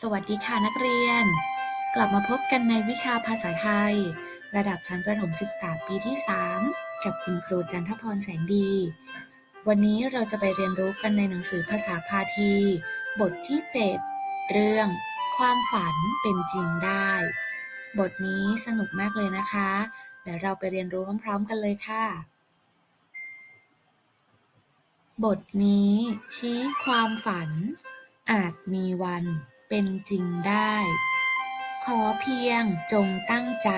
สวัสดีค่ะนักเรียน กลับมาพบกันในวิชาภาษาไทย ระดับชั้นประถมศึกษาปีที่ 3 กับคุณครูจันทพรแสงดี วันนี้เราจะไปเรียนรู้กันในหนังสือภาษาพาที บทที่ 7 เรื่อง ความฝันเป็นจริงได้ บทนี้สนุกมากเลยนะคะเดี๋ยวเราไปเรียนรู้พร้อมๆกันเลยค่ะ บทนี้ชี้ความฝันอาจมีวัน เป็นจริงได้ ขอเพียงจงตั้งใจ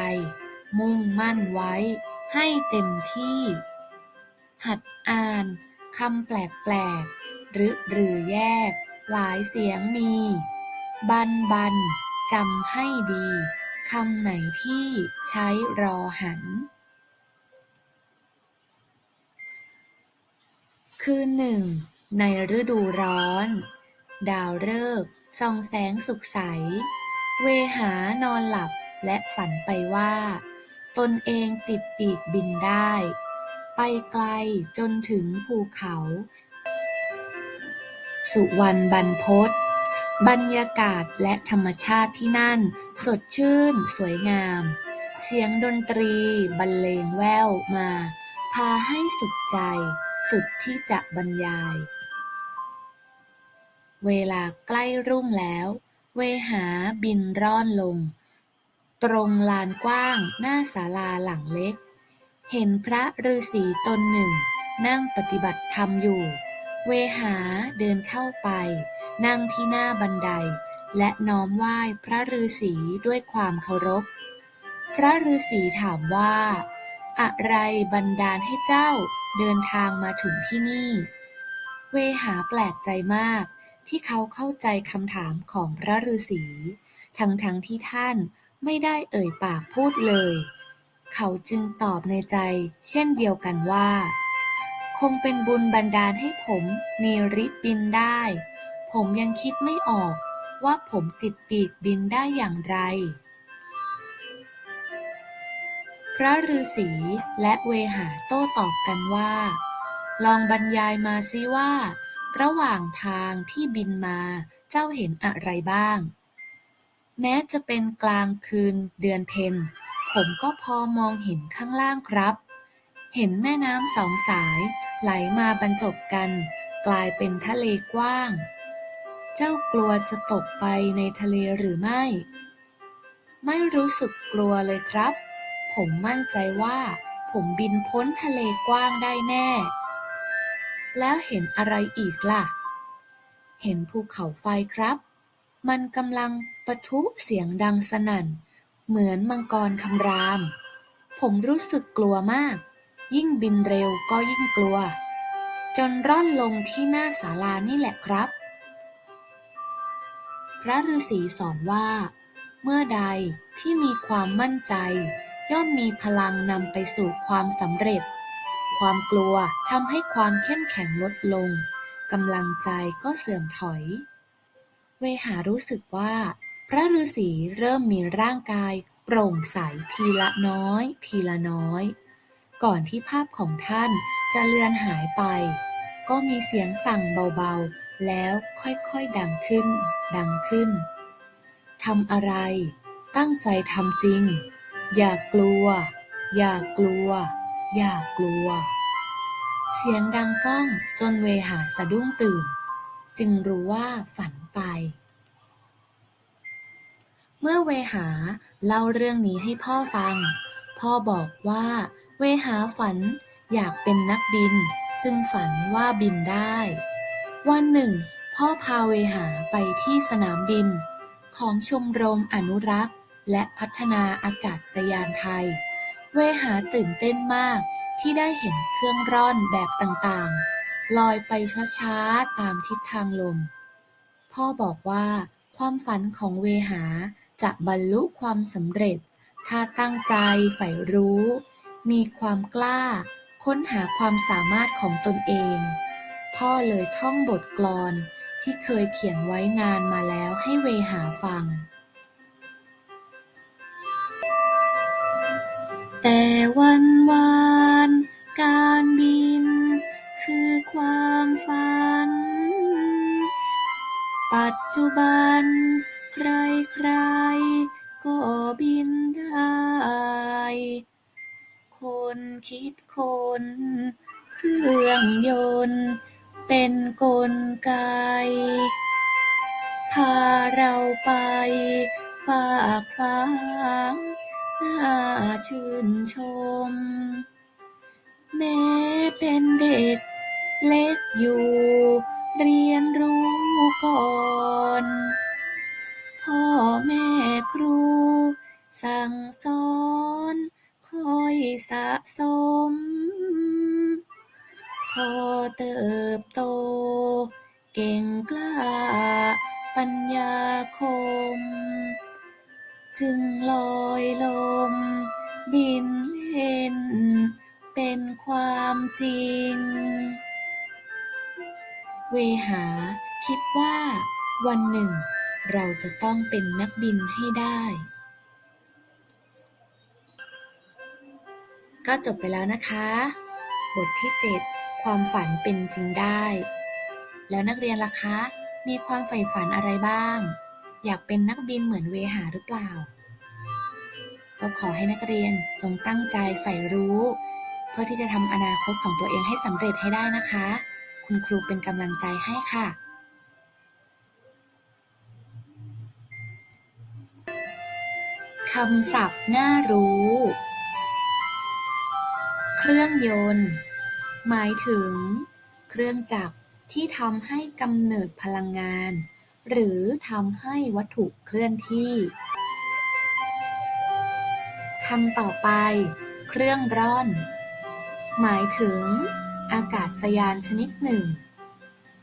มุ่งมั่นไว้ให้เต็มที่ หัดอ่านคำแปลกๆ หรือหรือแยก หลายเสียงมี บันบันจำให้ดีคำไหนที่ใช้รอหัน คืนหนึ่งในฤดูร้อน ดาวฤกษ์ ส่องแสงสุขใส เวหานอนหลับและฝันไปว่า ตนเองติดปีกบินได้ ไปไกลจนถึงภูเขา สุวรรณบรรพตบรรยากาศและธรรมชาติที่นั่น สดชื่น สวยงาม เสียงดนตรีบรรเลงแว่วมา พาให้สุขใจ สุดที่จะบรรยาย เวลาใกล้รุ่งแล้ว เวหาบินร่อนลง ตรงลานกว้างหน้าศาลาหลังเล็ก เห็นพระฤาษีตนหนึ่ง นั่งปฏิบัติธรรมอยู่ เวหาเดินเข้าไป นั่งที่หน้าบันได และน้อมไหว้พระฤาษีด้วยความเคารพ พระฤาษีถามว่า อะไรบันดาลให้เจ้าเดินทางมาถึงที่นี่ เวหาแปลกใจมาก ที่เขาเข้าใจคำถามของพระฤาษี ทั้งทั้งที่ท่านไม่ได้เอ่ยปากพูดเลย เขาจึงตอบในใจเช่นเดียวกันว่า คงเป็นบุญบันดาลให้ผมมีฤทธิ์บินได้ ผมยังคิดไม่ออกว่าผมติดปีกบินได้อย่างไร พระฤาษีและเวหาโต้ตอบกันว่า ลองบรรยายมาซิว่า ระหว่างทางที่บินมาเจ้าเห็นอะไรบ้าง แม้จะเป็นกลางคืนเดือนเพ็ญ ผมก็พอมองเห็นข้างล่างครับ เห็นแม่น้ำสองสายไหลมาบรรจบกัน กลายเป็นทะเลกว้าง เจ้ากลัวจะตกไปในทะเลหรือไม่ ไม่รู้สึกกลัวเลยครับ ผมมั่นใจว่า ผมบินพ้นทะเลกว้างได้แน่ แล้วเห็นอะไรอีกล่ะ เห็นภูเขาไฟครับ มันกำลังปะทุเสียงดังสนั่น เหมือนมังกรคำราม ผมรู้สึกกลัวมาก ยิ่งบินเร็วก็ยิ่งกลัว จนร่อนลงที่หน้าศาลานี่แหละครับ พระฤาษีสอนว่า เมื่อใดที่มีความมั่นใจ ย่อมมีพลังนำไปสู่ความสำเร็จ ความกลัวทำให้ความเข้มแข็งลดลง กำลังใจก็เสื่อมถอย เวหารู้สึกว่า พระฤาษีเริ่มมีร่างกาย โปร่งใสทีละน้อย ทีละน้อย ก่อนที่ภาพของท่านจะเลือนหายไป ก็มีเสียงสั่งเบาๆ แล้วค่อยๆดังขึ้น ดังขึ้นทำอะไร ตั้งใจทำจริง อย่ากลัว อย่ากลัว อย่ากลัว เสียงดังก้องจนเวหาสะดุ้งตื่น จึงรู้ว่าฝันไป เมื่อเวหาเล่าเรื่องนี้ให้พ่อฟัง พ่อบอกว่า เวหาฝันอยากเป็นนักบิน จึงฝันว่าบินได้ วันหนึ่ง พ่อพาเวหาไปที่สนามบิน ของชมรมอนุรักษ์ และพัฒนาอากาศยานไทย เวหาตื่นเต้นมากที่ได้เห็นเครื่องร่อนแบบต่าง ๆ ลอยไปช้า ๆ ตามทิศทางลม พ่อบอกว่าความฝันของเวหาจะบรรลุความสำเร็จ ถ้าตั้งใจใฝ่รู้ มีความกล้า ค้นหาความสามารถของตนเอง พ่อเลยท่องบทกลอนที่เคยเขียนไว้นานมาแล้วให้เวหาฟัง แต่วันวานการบิน คือความฝัน ปัจจุบัน ใครใครๆก็บินได้ คนคิดคนเครื่องยนต์ เป็นกลไก พาเราไปฝากฟ้าง น่าชื่นชม แม้เป็นเด็กเล็กอยู่ เรียนรู้ก่อน พ่อแม่ครู สั่งสอนคอยสะสม พอเติบโต เก่งกล้าปัญญาคม จึงลอยลม บินเล่นเป็นความจริง เวหาคิดว่าวันหนึ่ง เราจะต้องเป็นนักบินให้ได้ ก็จบไปแล้วนะคะ บทที่ 7 ความฝันเป็นจริงได้ แล้วนักเรียนล่ะคะ มีความใฝ่ฝันอะไรบ้าง อยากเป็นนักบินเหมือนเวหาหรือเปล่า ก็ขอให้นักเรียนจงตั้งใจใฝ่รู้ เพื่อที่จะทำอนาคตของตัวเองให้สำเร็จให้ได้นะคะ คุณครูเป็นกำลังใจให้ค่ะ คำศัพท์น่ารู้ เครื่องยนต์ หมายถึง เครื่องจักรที่ทำให้กำเนิดพลังงาน หรือทำให้วัตถุเคลื่อนที่คำต่อไป เครื่องร่อน หมายถึง อากาศยานชนิดหนึ่ง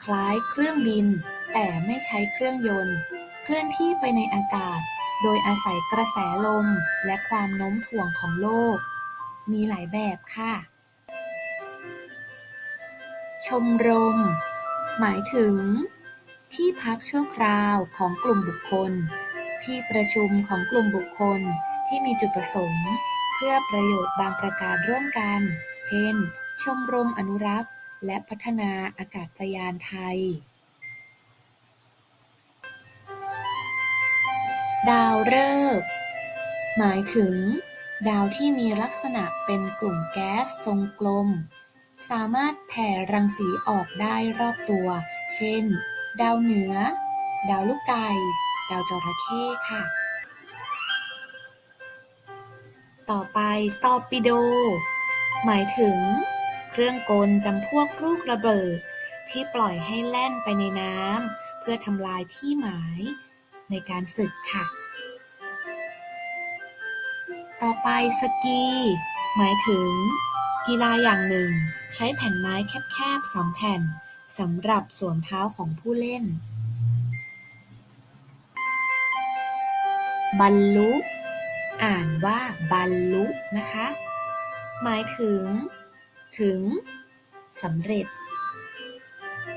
คล้ายเครื่องบิน แต่ไม่ใช้เครื่องยนต์ เคลื่อนที่ไปในอากาศ โดยอาศัยกระแสลมและความโน้มถ่วงของโลก มีหลายแบบค่ะ ชมรม หมายถึง ที่พักชั่วคราวของกลุ่มบุคคล ที่ประชุมของกลุ่มบุคคลที่มีจุดประสงค์ เพื่อประโยชน์บางประการร่วมกัน เช่น ชมรมอนุรักษ์ และพัฒนาอากาศยานไทย ดาวฤกษ์หมายถึง ดาวที่มีลักษณะเป็นกลุ่มแก๊สทรงกลม สามารถแผ่รังสีออกได้รอบตัว เช่น ดาวเหนือ ดาวลูกไก่ ดาวจระเข้ค่ะ ต่อไปตอร์ปิโด หมายถึง เครื่องกลจำพวกลูกระเบิด ที่ปล่อยให้แล่นไปในน้ำเพื่อทำลายที่หมายในการศึกค่ะ ต่อไปสกี หมายถึง กีฬาอย่างหนึ่ง ใช้แผ่นไม้แคบๆสองแผ่น สำหรับสวมเท้าของผู้เล่น บรรลุ อ่านว่าบรรลุนะคะ หมายถึง ถึงสำเร็จ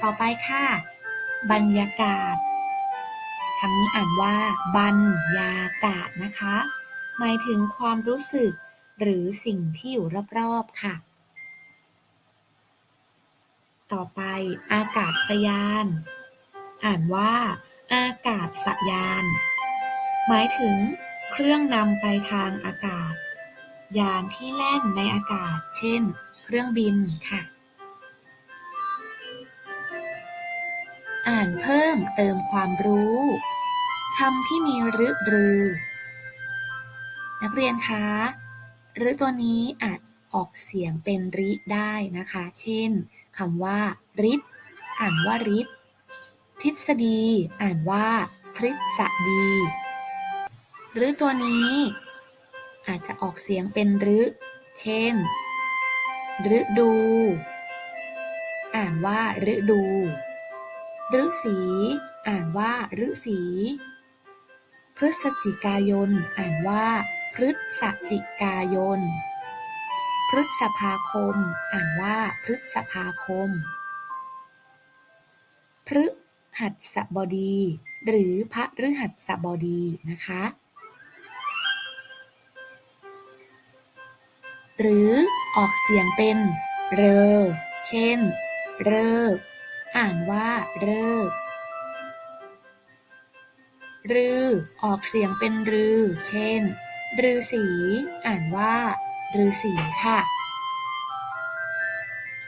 ต่อไปค่ะ บรรยากาศคำนี้อ่านว่า บรรยากาศนะคะ หมายถึงความรู้สึก หรือสิ่งที่อยู่รอบๆค่ะ ต่อไป อากาศยาน อ่านว่า อากาศยาน หมายถึง เครื่องนำไปทางอากาศ ยานที่แล่นในอากาศ เช่น เครื่องบินค่ะ อ่านเพิ่มเติมความรู้คำที่มีรึรือ นักเรียนคะรึตัวนี้อาจออกเสียงเป็นริได้นะคะ เช่น คำว่าริดอ่านว่าริดทฤษฎี อ่านว่าทฤษฎีหรือตัวนี้ อาจจะออกเสียงเป็นรึเช่นฤดู อ่านว่าฤดูฤษีอ่านว่าฤษีพฤศจิกายน อ่านว่าพฤศจิกายน พฤษภาคม อ่านว่าพฤษภาคม พฤหัสบดี หรือพระฤหัสบดีนะคะ หรือออกเสียงเป็น เรอเช่น เริกอ่านว่าเริกรือออกเสียงเป็นรือ เช่น รือสี อ่านว่า หรือสีค่ะ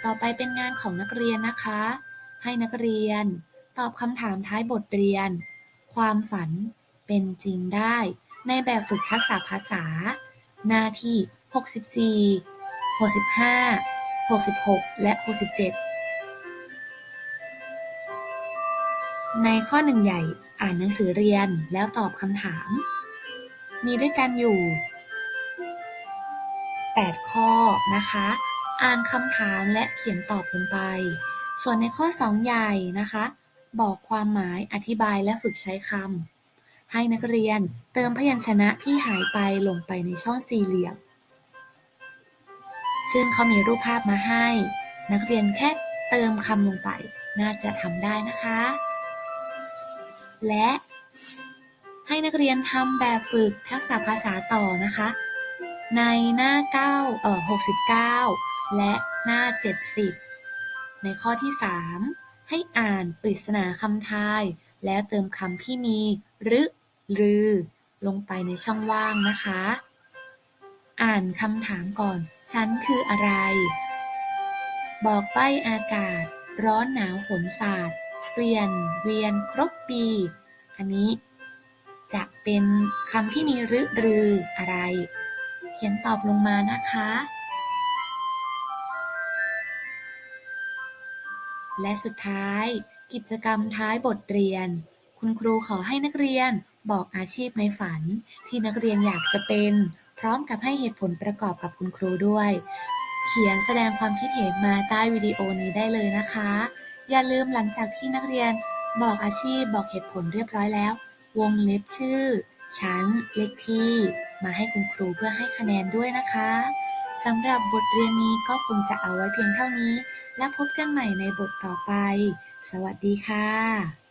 ต่อไปเป็นงานของนักเรียนนะคะ ให้นักเรียน ตอบคำถามท้ายบทเรียน ความฝันเป็นจริงได้ ในแบบฝึกทักษะภาษา หน้าที่ 64 65 66 และ 67 ในข้อหนึ่งใหญ่อ่านหนังสือเรียนแล้วตอบคำถาม มีด้วยกันอยู่ 8 ข้อนะคะ อ่านคำถามและเขียนตอบลงไป ส่วนในข้อ 2 ใหญ่นะคะ บอกความหมายอธิบายและฝึกใช้คำให้นักเรียนเติมพยัญชนะที่หายไปลงไปในช่องสี่เหลี่ยม ซึ่งเขามีรูปภาพมาให้ นักเรียนแค่เติมคำลงไป น่าจะทำได้นะคะ และให้นักเรียนทำแบบฝึกทักษะภาษาต่อนะคะ ในหน้า9เอ่อ69 และหน้า 70 ในข้อที่ 3 ให้อ่านปริศนาคำทาย แล้วเติมคำที่มีหรือรือ ลงไปในช่องว่างนะคะ อ่านคำถามก่อน ฉันคืออะไร บอกใบอากาศ ร้อนหนาวฝนสาด เปลี่ยนเวียนครบปี อันนี้จะเป็นคำที่มีหรือรืออะไร เขียนตอบลงมานะคะ และสุดท้าย กิจกรรมท้ายบทเรียน คุณครูขอให้นักเรียนบอกอาชีพในฝัน ที่นักเรียนอยากจะเป็น พร้อมกับให้เหตุผลประกอบกับคุณครูด้วย เขียนแสดงความคิดเห็นมาใต้วิดีโอนี้ได้เลยนะคะ อย่าลืมหลังจากที่นักเรียนบอกอาชีพบอกเหตุผลเรียบร้อยแล้ว วงเล็บชื่อ ชั้น เลขที่ มาให้คุณครูเพื่อให้คะแนนด้วยนะคะสำหรับบทเรียนนี้ก็คงจะเอาไว้เพียงเท่านี้ แล้วพบกันใหม่ในบทต่อไป สวัสดีค่ะ